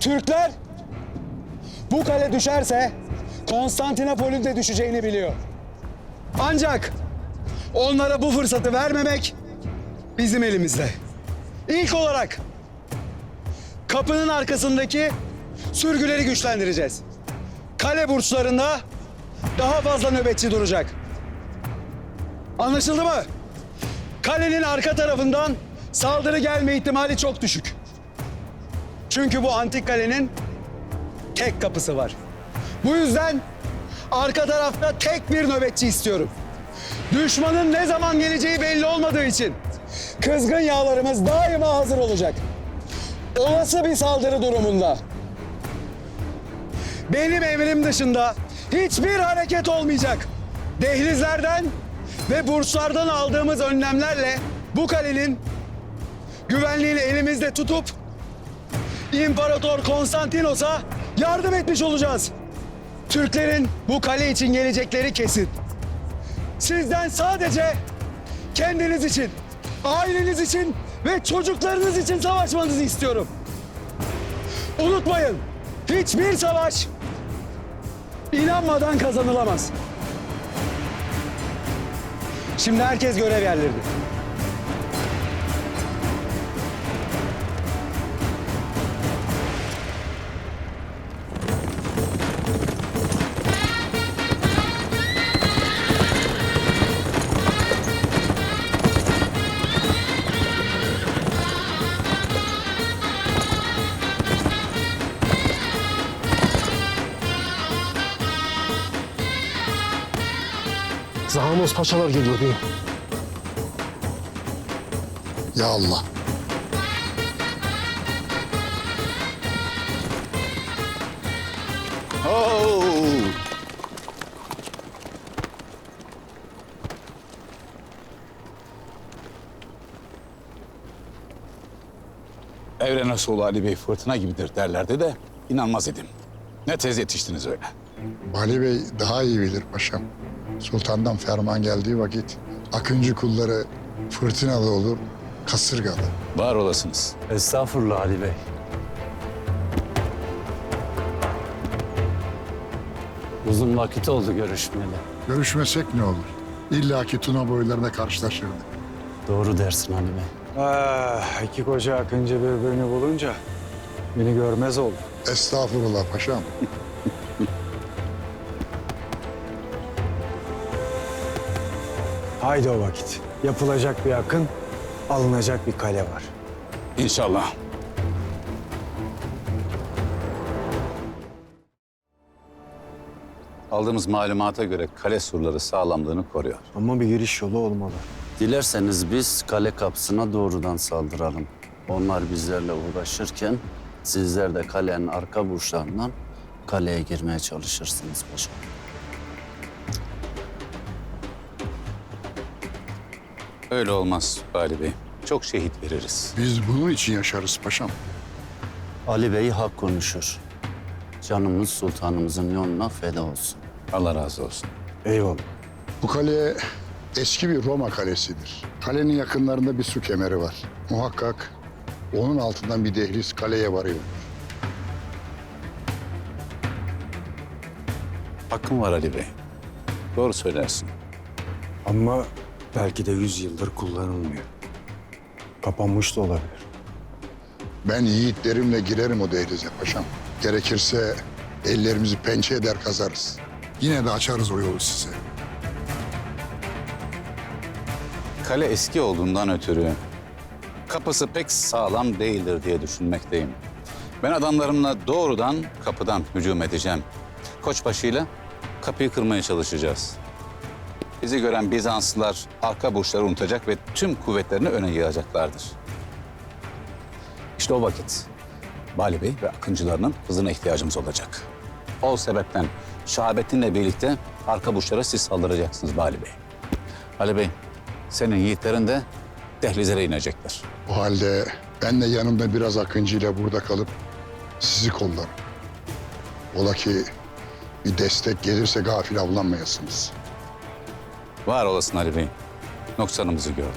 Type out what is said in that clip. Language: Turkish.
Türkler bu kale düşerse Konstantinopol'ün de düşeceğini biliyor. Ancak onlara bu fırsatı vermemek bizim elimizde. İlk olarak kapının arkasındaki sürgüleri güçlendireceğiz. Kale burçlarında daha fazla nöbetçi duracak. Anlaşıldı mı? Kalenin arka tarafından saldırı gelme ihtimali çok düşük. Çünkü bu antik kalenin tek kapısı var. Bu yüzden arka tarafta tek bir nöbetçi istiyorum. Düşmanın ne zaman geleceği belli olmadığı için kızgın yağlarımız daima hazır olacak. Olası bir saldırı durumunda benim emrim dışında hiçbir hareket olmayacak. Dehlizlerden ve burçlardan aldığımız önlemlerle bu kalenin güvenliğini elimizde tutup İmparator Konstantinos'a yardım etmiş olacağız. Türklerin bu kale için gelecekleri kesin. Sizden sadece kendiniz için, aileniz için ve çocuklarınız için savaşmanızı istiyorum. Unutmayın, hiçbir savaş inanmadan kazanılamaz. Şimdi herkes görev yerlerinde. Zahamos paşalar geliyor beyim. Ya Allah. Oo! Evrene solu Ali Bey fırtına gibidir derlerdi de inanmaz idim. Ne tez yetiştiniz öyle. Vali Bey daha iyi bilir paşam. Sultandan ferman geldiği vakit Akıncı kulları fırtınalı olur, kasırgalı. Var olasınız. Estağfurullah Ali Bey. Uzun vakit oldu görüşmeli. Görüşmesek ne olur? İlla ki Tuna boylarına karşılaşırdık. Doğru dersin Ali Bey. Ah, iki koca akıncı birbirini bulunca beni görmez oldu. Estağfurullah paşam. Haydi o vakit. Yapılacak bir akın, alınacak bir kale var. İnşallah. Aldığımız malumata göre kale surları sağlamlığını koruyor. Ama bir giriş yolu olmalı. Dilerseniz biz kale kapısına doğrudan saldıralım. Onlar bizlerle uğraşırken sizler de kalenin arka burçlarından kaleye girmeye çalışırsınız paşam. Öyle olmaz Ali Bey. Çok şehit veririz. Biz bunun için yaşarız paşam. Ali Bey hak konuşur. Canımız sultanımızın yoluna feda olsun. Allah razı olsun. Eyvallah. Bu kale eski bir Roma kalesidir. Kalenin yakınlarında bir su kemeri var. Muhakkak onun altından bir dehliz kaleye varıyor. Hakkın var Ali Bey. Doğru söylersin. Ama belki de yüz yıldır kullanılmıyor. Kapanmış da olabilir. Ben yiğitlerimle girerim o dehlize paşam. Gerekirse ellerimizi pençe eder kazarız. Yine de açarız o yolu size. Kale eski olduğundan ötürü kapısı pek sağlam değildir diye düşünmekteyim. Ben adamlarımla doğrudan kapıdan hücum edeceğim. Koçbaşı'yla kapıyı kırmaya çalışacağız. Bizi gören Bizanslılar arka burçları unutacak ve tüm kuvvetlerini öne yığacaklardır. İşte o vakit Bali Bey ve akıncılarının hızına ihtiyacımız olacak. O sebepten Şahabettin'le birlikte arka burçlara siz saldıracaksınız Bali Bey. Ali Bey, senin yiğitlerin de dehlizlere inecekler. O halde ben de yanımda biraz akıncıyla burada kalıp sizi kollarım. Ola ki bir destek gelirse gafil avlanmayasınız. Var olasın Ali Bey. Noksanımızı gördüm.